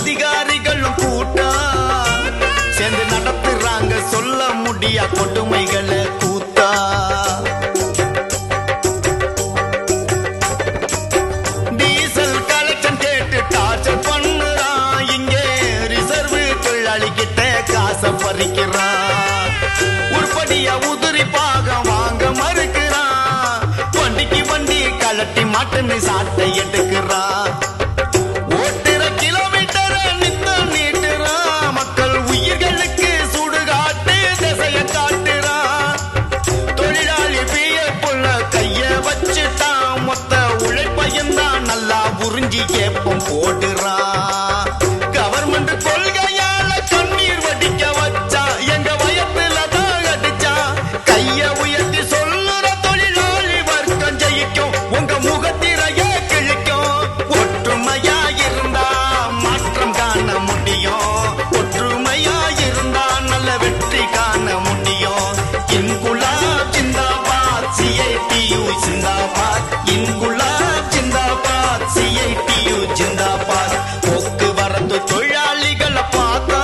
அதிகாரிகளும் கூட்டா. சேர்ந்து நடத்துறாங்க சொல்ல முடியா கொடுமைகளை கூத்தா. டீசல் கலெக்ஷன் கேட்டு டார்ச்சர் பண்ணுறான் இங்கே ரிசர்வ் தொழிலாளிக்கிட்ட காசை பறிக்கிறான் உருப்படியா உதிரி பாகம் வாங்க மறுக்கிறான் வண்டிக்கு வண்டி கலட்டி மாட்டுன்னு சாட்டை எட்டு கஞ்சி கேப்பம் போடுறான் கவர்மெண்ட் கொள்கையால கண்ணீர் வடிக்க வச்சா எங்க வயத்துல தான் அடிச்சா கைய உயர்த்தி சொல்லுற தொழிலாளி வர்க்கம் ஜெயிக்கும் உங்க முகத்திரைய கிழிக்கும். ஒற்றுமையா இருந்தா மாற்றம் காண முடியும். ஒற்றுமையா இருந்தா நல்ல வெற்றி காண முடியும். இன்குலா சிந்தாபாத் சிஐடியு சிந்தாபாத் இன்குலா யூ பார்த்தா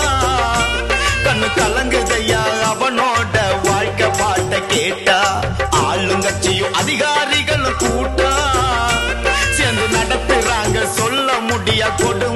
கண்ணு கலங்குதையா அவனோட வாழ்க்கை பாட்ட கேட்டா ஆளுங்கட்சியும் அதிகாரிகளும் கூட்டா. சேர்ந்து நடத்துறாங்க சொல்ல முடியா கொடுங்க